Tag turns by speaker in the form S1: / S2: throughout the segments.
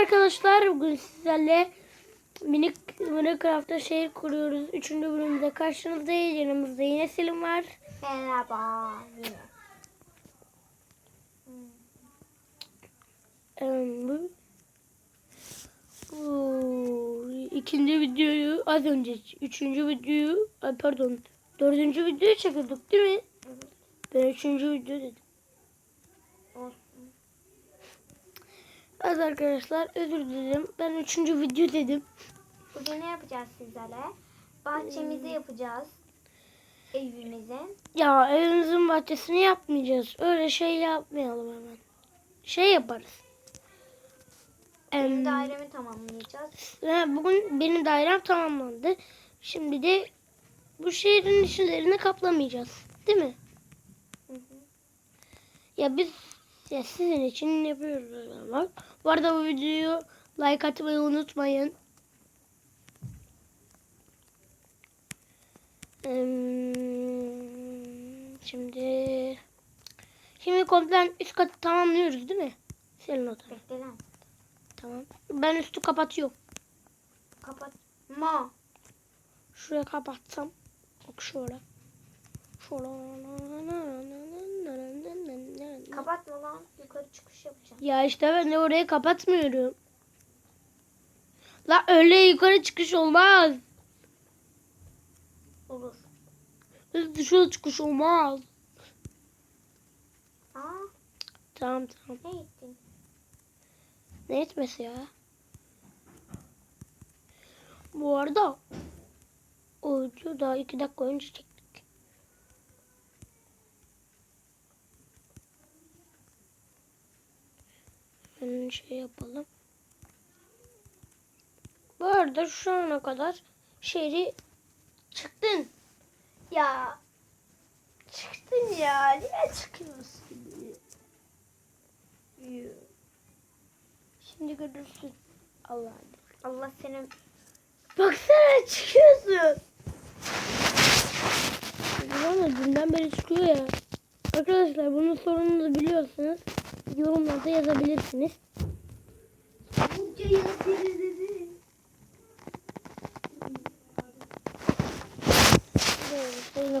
S1: arkadaşlar. Bugün sizlerle minik Minecraft'ta şehir kuruyoruz. Üçüncü bölümde karşınızdayız. Yanımızda yine Selim var.
S2: Merhaba yine.
S1: İkinci videoyu az önce üçüncü videoyu pardon dördüncü videoyu çekiyorduk değil mi? Ben üçüncü video dedim.
S2: Olsun.
S1: Az arkadaşlar özür dilerim. Ben üçüncü video dedim.
S2: Bugün ne yapacağız sizlerle? Bahçemizi yapacağız. Evimizin.
S1: Ya evimizin bahçesini yapmayacağız. Öyle şey yapmayalım hemen. Şey yaparız.
S2: Benim
S1: Em,
S2: dairemi tamamlayacağız.
S1: bugün benim dairem tamamlandı. Şimdi de bu şehrin işlerini kaplamayacağız. Değil mi?
S2: Hı hı.
S1: Ya biz ya sizin için yapıyoruz ama. Bu arada bu videoyu like atmayı unutmayın. Şimdi şimdi komple üst katı tamamlıyoruz değil mi? Senin odan. Tamam. Ben üstü kapatıyorum.
S2: Kapat. Ma.
S1: Şuraya kapatsam. Bak şöyle. Şöyle.
S2: Kapatma lan. Yukarı çıkış yapacağım.
S1: Ya işte ben de orayı kapatmıyorum. La öyle yukarı çıkış olmaz.
S2: Olur.
S1: Dışarı çıkış olmaz.
S2: Aa
S1: Tamam tamam.
S2: ne gittin?
S1: Ne etmesi ya? Bu arada o videoyu daha iki dakika önce çektik. Hemen şey yapalım. Bu arada şu ana kadar şehri çıktın. Ya çıktın ya. Niye çıkıyorsun? Şimdi görürsün. Allah
S2: Allah senin
S1: Baksana çıkıyorsun. Valla dünden beri çıkıyor ya. Arkadaşlar bunun sorununu biliyorsanız yorumlarda yazabilirsiniz. Böyle Hanım'la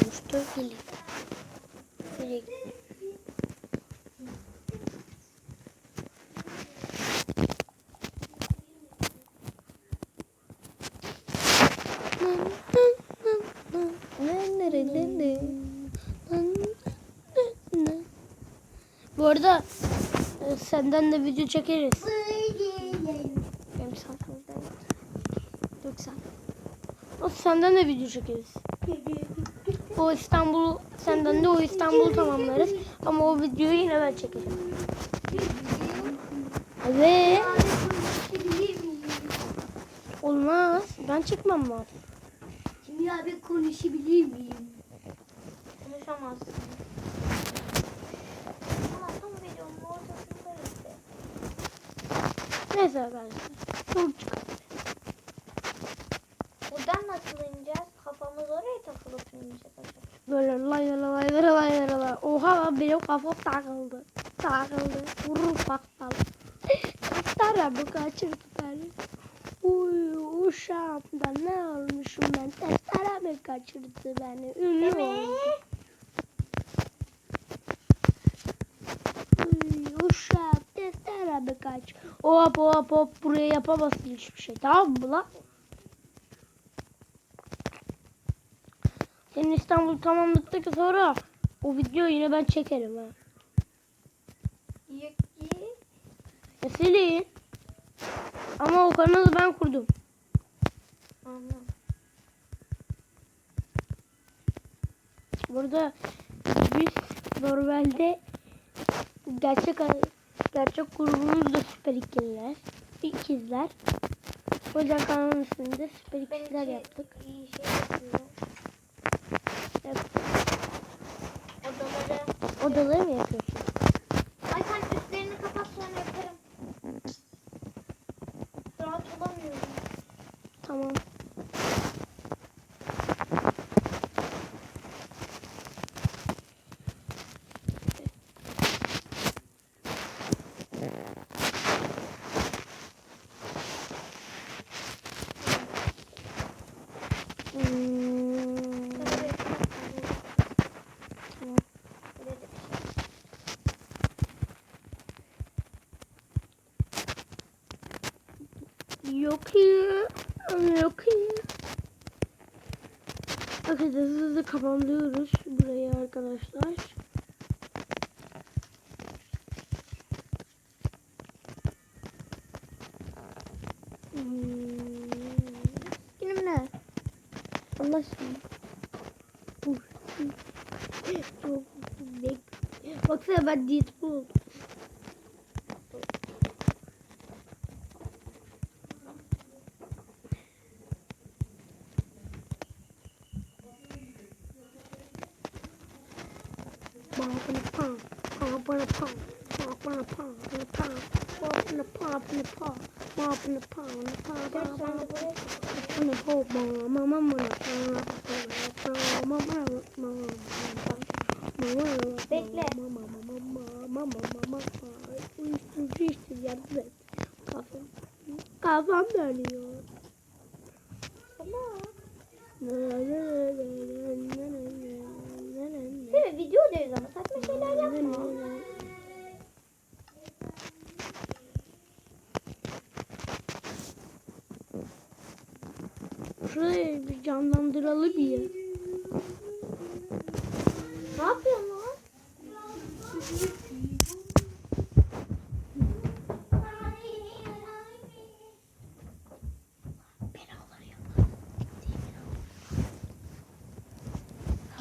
S1: konuştu. Gelin. Nereye? Bu arada e, senden de video çekeriz. Benim Yok sen. O senden de video çekeriz. O İstanbul senden de o İstanbul'u tamamlarız. Ama o videoyu yine ben çekeceğim. Evet. Olmaz. Ben çıkmam lazım.
S3: Şimdi abi konuşabilir miyim?
S2: konuşamazsın. Ama tam videonun ortasındayız.
S1: Neyse arkadaşlar. Dur çık.
S2: Buradan nasıl ineceğiz? Kafamız oraya takılıp inecek acaba.
S1: Böyle lay lay lay lay lay. Oha lan benim kafam takıldı. Takıldı. Vurur bakkal. Kaç tane bu kaçırdı beni. Uy uşağımda ne olmuşum ben? Testere mi kaçırdı beni? Ünlü oldum. Uy uşağım testere mi kaç? Hop hop hop buraya yapamazsın hiçbir şey. Tamam mı lan? Senin İstanbul tamamladıktan sonra o videoyu yine ben çekerim ha. Ya Selin. Ama o kanalı ben kurdum.
S2: Anladım.
S1: Burada biz normalde gerçek gerçek grubumuz da süper ikizler. İkizler. O yüzden kanalın üstünde süper ikizler yaptık.
S2: iyi şey yapıyor.
S1: Evet.
S2: Odaları.
S1: Odaları mı yapıyorsun?
S2: Ay sen üstlerini kapat sonra yaparım. Rahat olamıyorum.
S1: Tamam. Yok ya. Yok ya. Arkadaşlar hızlı kapamlıyoruz burayı arkadaşlar. Hmm. Benim ne? Allah aşkına. Uf. Çok bek- Baksana ben Deadpool oldum.
S2: Gel sen de buraya. Bekle.
S1: Uyuşturucu işte yardım et. Kafam, kafam dönüyor.
S2: Tamam.
S1: Na, na, na, na, na, na, na, na, na.
S2: Değil mi? Video deriz ama saçma şeyler yapma.
S1: Şurayı bir canlandıralım ya.
S2: Ne yapıyorsun lan?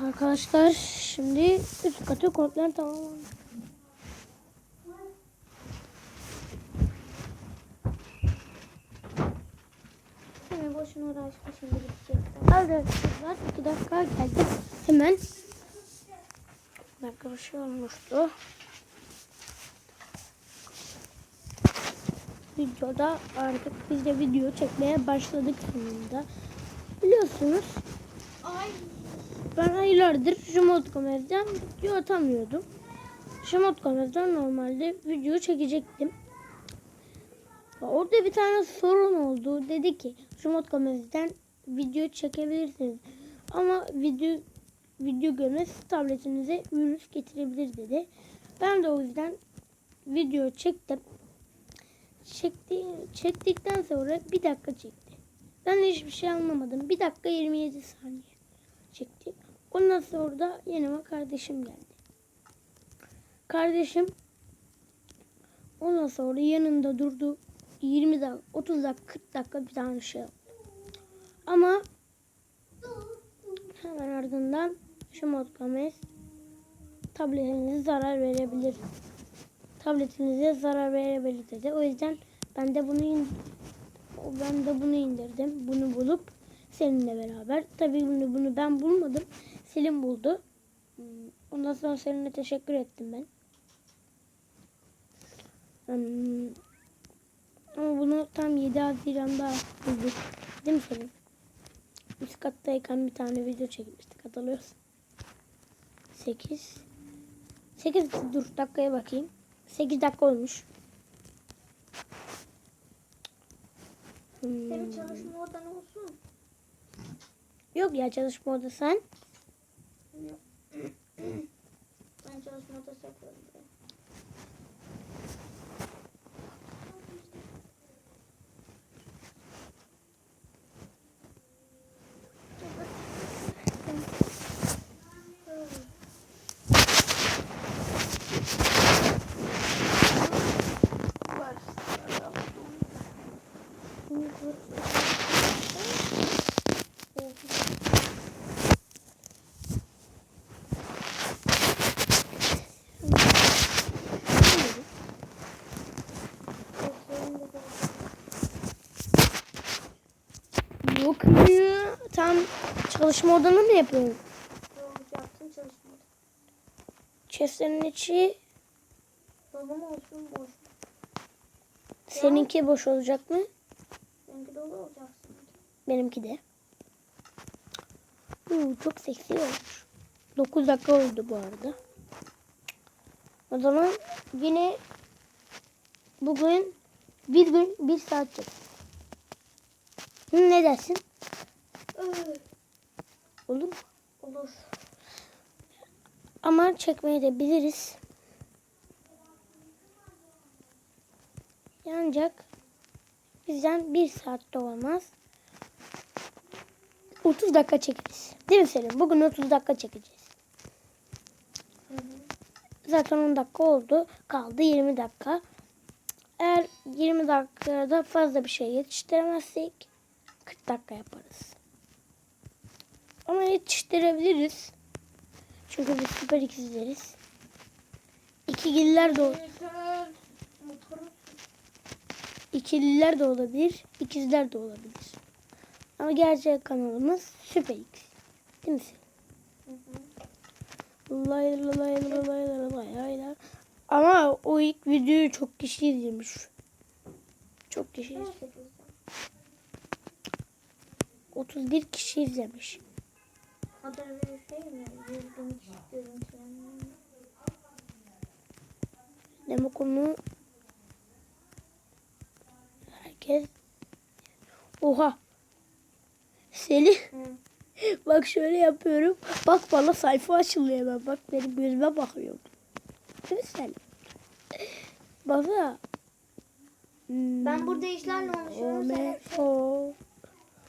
S1: Arkadaşlar şimdi katı komple tamamlandı.
S2: Hemen boşuna uğraşma şimdi bitecek.
S1: Arkadaşlar iki dakika geldi. Hemen dakika bir şey olmuştu. Videoda artık biz de video çekmeye başladık sonunda. Biliyorsunuz
S2: Ay.
S1: Ben aylardır Jumot.com'dan video atamıyordum. Jumot.com'dan normalde video çekecektim. Orada bir tane sorun oldu. Dedi ki Jumot.com'dan video çekebilirsiniz. Ama video video görmez tabletinize virüs getirebilir dedi. Ben de o yüzden video çektim. Çekti, çektikten sonra bir dakika çekti. Ben de hiçbir şey anlamadım. Bir dakika 27 saniye çekti. Ondan sonra da yanıma kardeşim geldi. Kardeşim ondan sonra yanında durdu. 20 dakika, 30 dakika, 40 dakika bir tane şey oldu. Ama hemen ardından şu mod kames tabletinize zarar verebilir. Tabletinize zarar verebilir dedi. O yüzden ben de bunu ben de bunu indirdim. Bunu bulup seninle beraber. Tabii bunu, bunu ben bulmadım. Selim buldu. Hmm, Ondan sonra Selim'e teşekkür ettim ben. Hmm, Ama bunu tam 7 Haziran'da bulduk. Değil mi Selim? Üst kattayken bir tane video çekmiştik. Hatırlıyorsun. 8 8 dur dakikaya bakayım. 8 dakika olmuş. Hmm.
S2: Senin çalışma odan olsun.
S1: Yok ya çalışma odası sen. Bence Osman'da saklandı. Çalışma odanı mı yapıyorum?
S2: Yok yaptım çalışma odası.
S1: Chest'lerin içi
S2: Dolu olsun boş.
S1: seninki boş olacak mı?
S2: Seninki dolu olacaksın.
S1: Benimki de. Uu, çok seksi olmuş. 9 dakika oldu bu arada. O zaman yine bugün bir gün bir saat çek. Ne dersin? Olur mu?
S2: Olur.
S1: Ama çekmeyi de biliriz. Ancak Bizden bir saatte olmaz. 30 dakika çekeriz. Değil mi Selim? Bugün 30 dakika çekeceğiz. Zaten 10 dakika oldu. Kaldı 20 dakika. Eğer 20 dakikada fazla bir şey yetiştiremezsek 40 dakika yaparız. Ama yetiştirebiliriz. Çünkü biz süper ikizleriz. İkigiller de olur. İkililer de olabilir. ikizler de olabilir. Ama gerçek kanalımız Süper X. Değil mi? Lay lay lay lay lay lay lay. Ama o ilk videoyu çok kişi izlemiş. Çok kişi izlemiş. 31 kişi izlemiş.
S2: O da bir şey mi? Yüz bin.
S1: Demek onu herkes Oha. Selin bak şöyle yapıyorum. Bak bana sayfa açılıyor hemen. Bak benim gözüme bakıyor. Değil mi Selin? Baba. Hmm.
S2: Ben burada işlerle uğraşıyorum. Sen
S1: Amen.
S2: hep şey-
S1: o.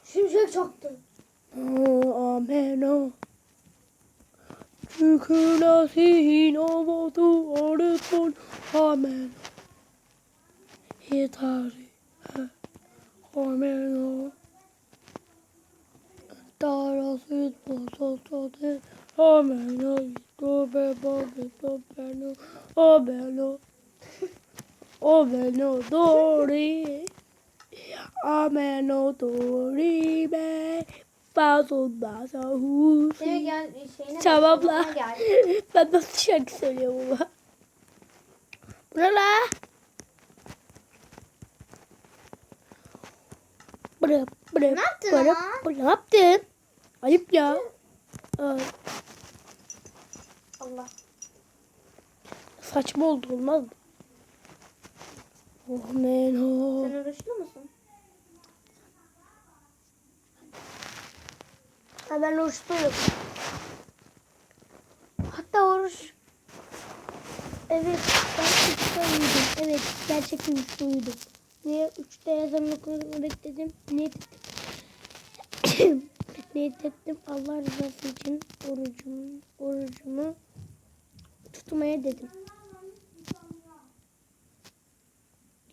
S3: Şimşek çaktı.
S1: Ameno. Çünkü nasihin obodu arıtmon. Ameno. Yetari. Ameno. Tarasız bozotote. Ameno. Dobe bobe dobeno. Ameno. Ameno. Dori. Ameno. Dori. Ameno.
S2: Baz ondan sahur.
S1: Tamam la. Ben nasıl şarkı söylüyorum ama. Bura la. Bura bura.
S2: Ne yaptın bura,
S1: bura, ne yaptın? Ayıp ya.
S2: Allah.
S1: Saçma oldu olmaz mı? Oh men oh.
S2: Sen oruçlu musun?
S1: Ha, ben oruçluyum. Hatta oruç. Evet ben üçte uyudum. Evet gerçekten üçte uyudum. Niye üçte yazan okuduğumu bekledim. Niyet ettim. Niyet ettim Allah rızası için orucumu, orucumu tutmaya dedim.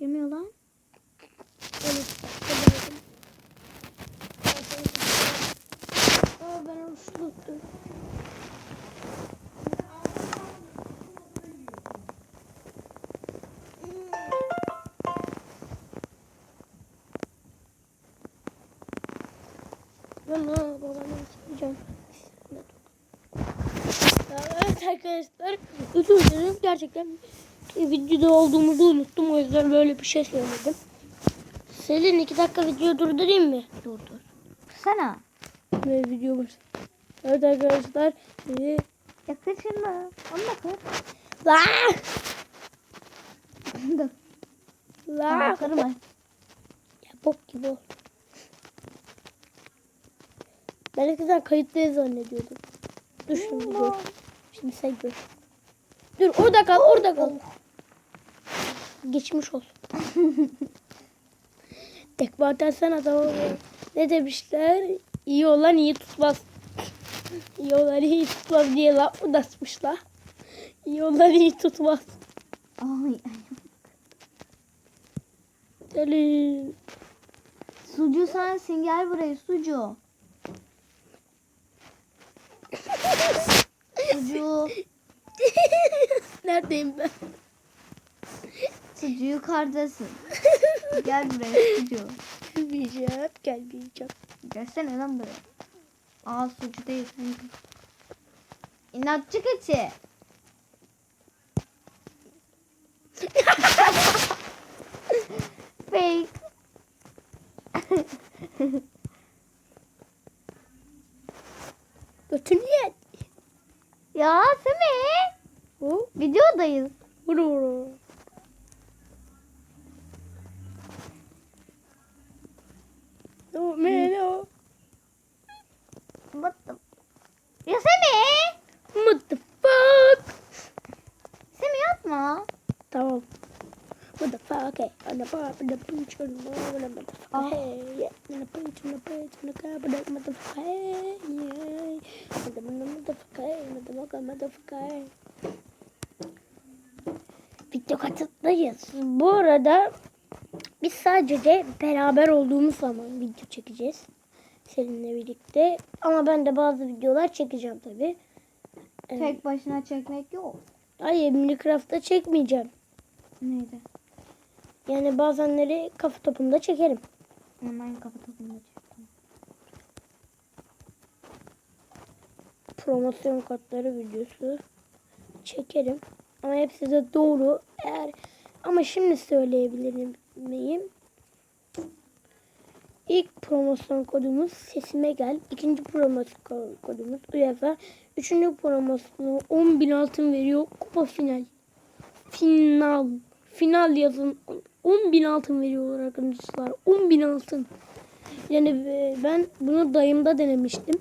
S2: Yemiyor lan.
S1: Ben babama söyleyeceğim. Evet arkadaşlar özür dilerim gerçekten videoda olduğumuzu unuttum o yüzden böyle bir şey söyledim. Selin iki dakika video durdurayım mı? Durdur.
S2: Sana.
S1: Ve video var. Evet arkadaşlar sizi
S2: Yaklaşırma. Onu da kır.
S1: La!
S2: Dur.
S1: La!
S2: Tamam, kırma.
S1: Ya bok gibi oldu. Ben eskiden kayıttayız zannediyordum. Dur şimdi dur. Şimdi sen gör. Dur orada kal orada kal. Geçmiş olsun. Tekme atarsan tamam. ya. Ne demişler? İyi olan iyi tutmaz. İyi olan iyi tutmaz diye laf mı dasmışlar? İyi olan iyi tutmaz.
S2: Ay.
S1: Selin.
S2: Sucu sensin gel buraya sucu. Sucu.
S1: Neredeyim ben?
S2: Sucu yukarıdasın. Gel buraya sucu.
S1: Gelmeyeceğim. Gelmeyeceğim.
S2: Gelsene lan buraya. Aa sucu değil. İnatçı keçi. Fake.
S1: Götünü ye.
S2: Ya Semih.
S1: O.
S2: Videodayız.
S1: Vuru vuru. O meno.
S2: What the... Ya Semih.
S1: What the fuck?
S2: Semih yapma.
S1: Tamam. What the fuck? Hey, on the bar, on the punch, on the bar, on the motherfucker. Hey, yeah, on the punch, on the punch, on the car, on the motherfucker. Hey, yeah, on the motherfucker. On the motherfucker. Video katıttayız. Bu arada biz sadece beraber olduğumuz zaman video çekeceğiz. Seninle birlikte. Ama ben de bazı videolar çekeceğim tabi.
S2: Tek başına çekmek yok.
S1: Hayır Minecraft'ta çekmeyeceğim.
S2: Neydi?
S1: Yani bazenleri kafa topunda çekerim.
S2: Hemen kapatalım. çektim.
S1: Promosyon kodları videosu çekerim. Ama hepsi de doğru. Eğer ama şimdi söyleyebilirim miyim? İlk promosyon kodumuz sesime gel. İkinci promosyon kodumuz UEFA. Üçüncü promosyonu 10.000 altın veriyor. Kupa final. Final. Final yazın. 10.000 altın veriyorlar arkadaşlar. 10.000 altın. Yani e, ben bunu dayımda denemiştim.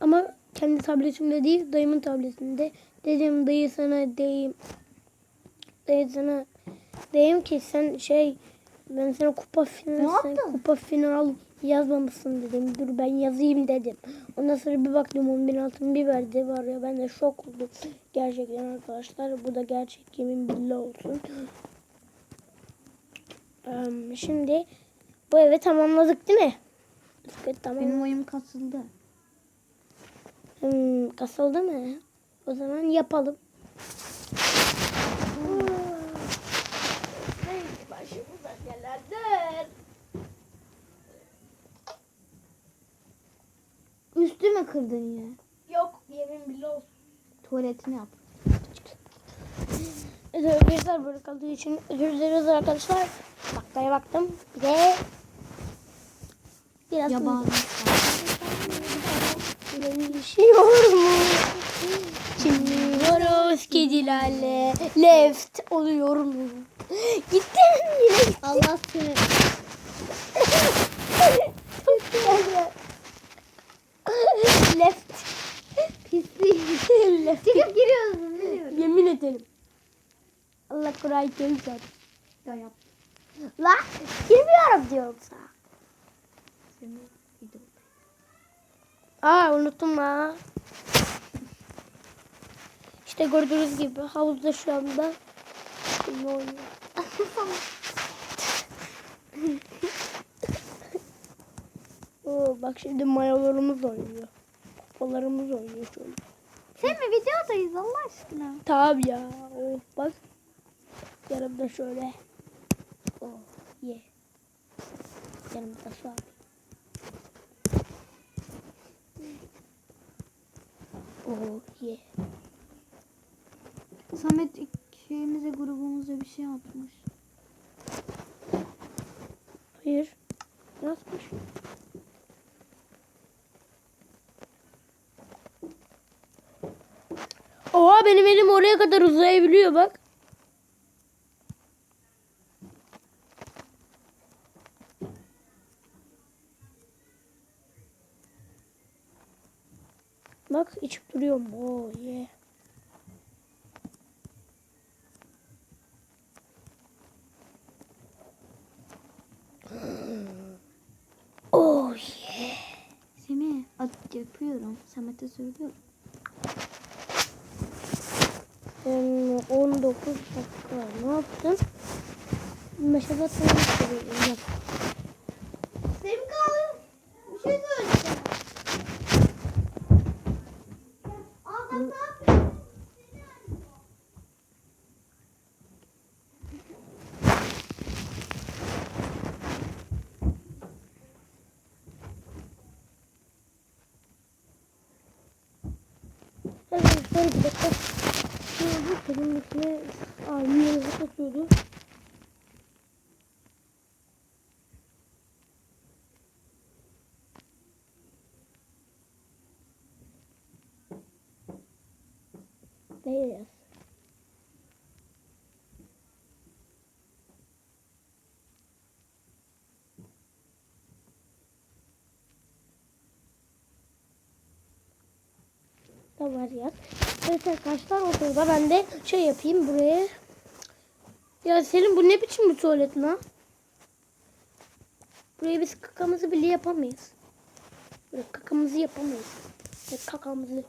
S1: Ama kendi tabletimde değil dayımın tabletinde. Dedim dayı sana deyim. Dayı sana deyim ki sen şey ben sana kupa final kupa final yazmamışsın dedim. Dur ben yazayım dedim. Ondan sonra bir baktım 10 bin altın bir verdi var ya ben de şok oldum. Gerçekten arkadaşlar bu da gerçek yemin billah olsun. Şimdi bu evi tamamladık değil mi? Evet tamam.
S2: Benim oyum kasıldı.
S1: Hmm, kasıldı mı? O zaman yapalım. Başımıza nelerdir?
S2: Üstüme kırdın yine.
S1: Yok yemin bile olsun.
S2: Tuvaletini yap.
S1: Evet arkadaşlar böyle kaldığı için özür dileriz arkadaşlar. Dakikaya baktım. Bir de biraz
S2: Yaban.
S1: Yaşıyor mu? Çimliyoruz kedilerle. Left oluyor mu? Gittim yine.
S2: Allah seni.
S1: Left.
S2: Pislik.
S1: Left.
S2: Çıkıp biliyorum.
S1: Yemin ederim. Allah Kur'an kerim. La girmiyorum diyorum sana. Aa unuttum ha. İşte gördüğünüz gibi havuzda şu anda kim oynuyor? Oo, bak şimdi mayolarımız oynuyor. Kupalarımız oynuyor şöyle.
S2: Sen mi videodayız Allah aşkına?
S1: Tabii ya. Oh, bak. Yanımda şöyle. Oh ye. Yanımda şu abi. Oh ye.
S2: Samet ikimize grubumuza bir şey atmış.
S1: Hayır. Nasılmış? Oha benim elim oraya kadar uzayabiliyor bak. Bak içip duruyorum. Oo ye. Oh ye.
S2: Semih at yapıyorum. Samet'e söylüyorum.
S1: Em, 19 dakika. Ne yaptım? Meşede tanıştırıyorum.
S3: Benim kaldım. Bir şey söyleyeceğim.
S1: Arkadaşlar bir dakika. Oldu? Benim içine abim yanıza katıyordu. Da var ya. Evet arkadaşlar o sırada ben de şey yapayım buraya Ya senin bu ne biçim bir tuvalet lan? Buraya biz kakamızı bile yapamayız. Böyle kakamızı yapamayız. Ve kakamızı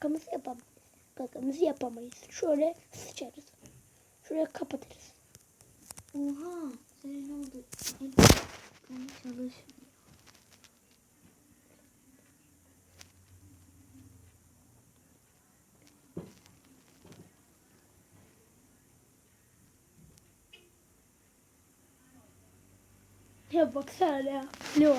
S1: kakamızı yapamayız. Kakamızı yapamayız. Şöyle sıçarız. Şuraya kapatırız.
S2: Oha. Senin oldu? El kanı çalışmıyor.
S1: Ya baksana ya. Ne o?